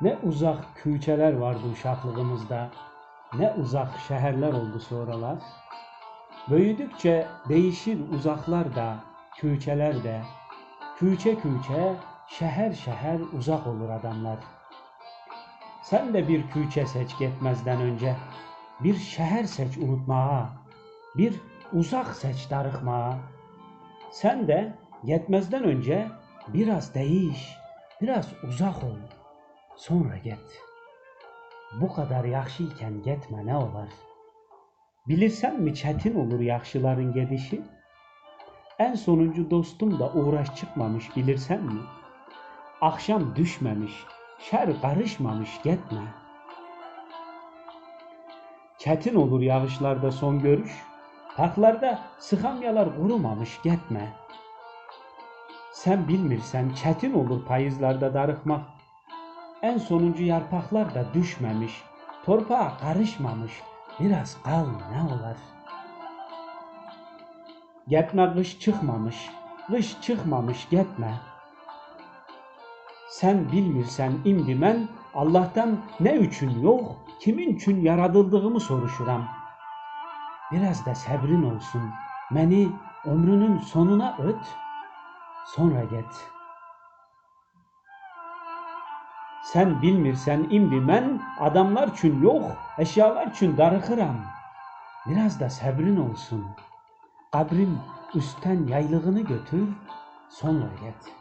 Ne uzak küçeler vardı uşaklığımızda, ne uzak şehirler oldu sonralar. Büyüdükçe değişir uzaklar da, küçeler de, küçe küçe, şehir şehir uzak olur adamlar.'' Sen de bir küçe seç gitmezden önce. Bir şehir seç unutmaya. Bir uzak seç darıkmaya. Sen de gitmezden önce biraz değiş, biraz uzak ol. Sonra git. Bu kadar yaxşıyken gitme ne olar? Bilirsen mi çetin olur yaxşıların gedişi? En sonuncu dostum da uğraş çıkmamış bilirsen mi? Akşam düşmemiş, şer karışmamış gitme. Çetin olur yağışlarda son görüş, parklarda sıkamyalar kurumamış gitme. Sen bilmirsen çetin olur payızlarda darıkmak. En sonuncu yarpaklar da düşmemiş, torpağa karışmamış, biraz kal ne olar? Gitme kış çıkmamış, kış çıkmamış gitme. Sen bilmirsen imdi ben Allah'tan ne üçün yok, kimin üçün yaradıldığımı soruşuram. Biraz da sabrin olsun, beni ömrünün sonuna öt, sonra git.'' Sen bilmirsen imdi men adamlar için yok, eşyalar için darıkıram. Biraz da sabrin olsun. Kabrim üstten yaylığını götür, sonra git.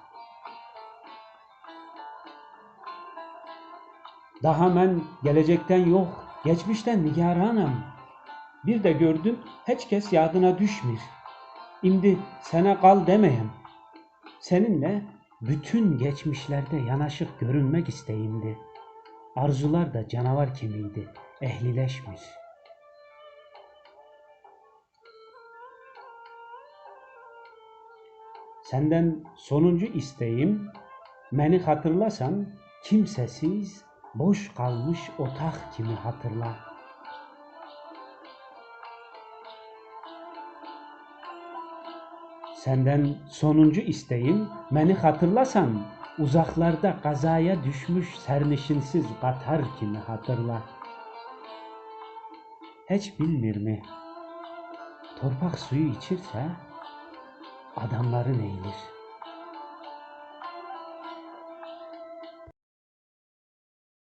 Daha men gelecekten yok, geçmişten nigaranım. Bir de gördüm hiç kes yadına düşmür. İmdi sana kal demeyem. Seninle bütün geçmişlerde yanaşık görünmek isteğimdi. Arzular da canavar kimiydi, ehlileşmiş. Senden sonuncu isteğim, beni hatırlasan kimsesiz, boş kalmış otak kimi hatırla.'' Senden sonuncu isteğim beni hatırlasan uzaklarda kazaya düşmüş sernişinsiz Katar kimi hatırla. Hiç bilmir mi? Torpak suyu içirse adamların eğilir.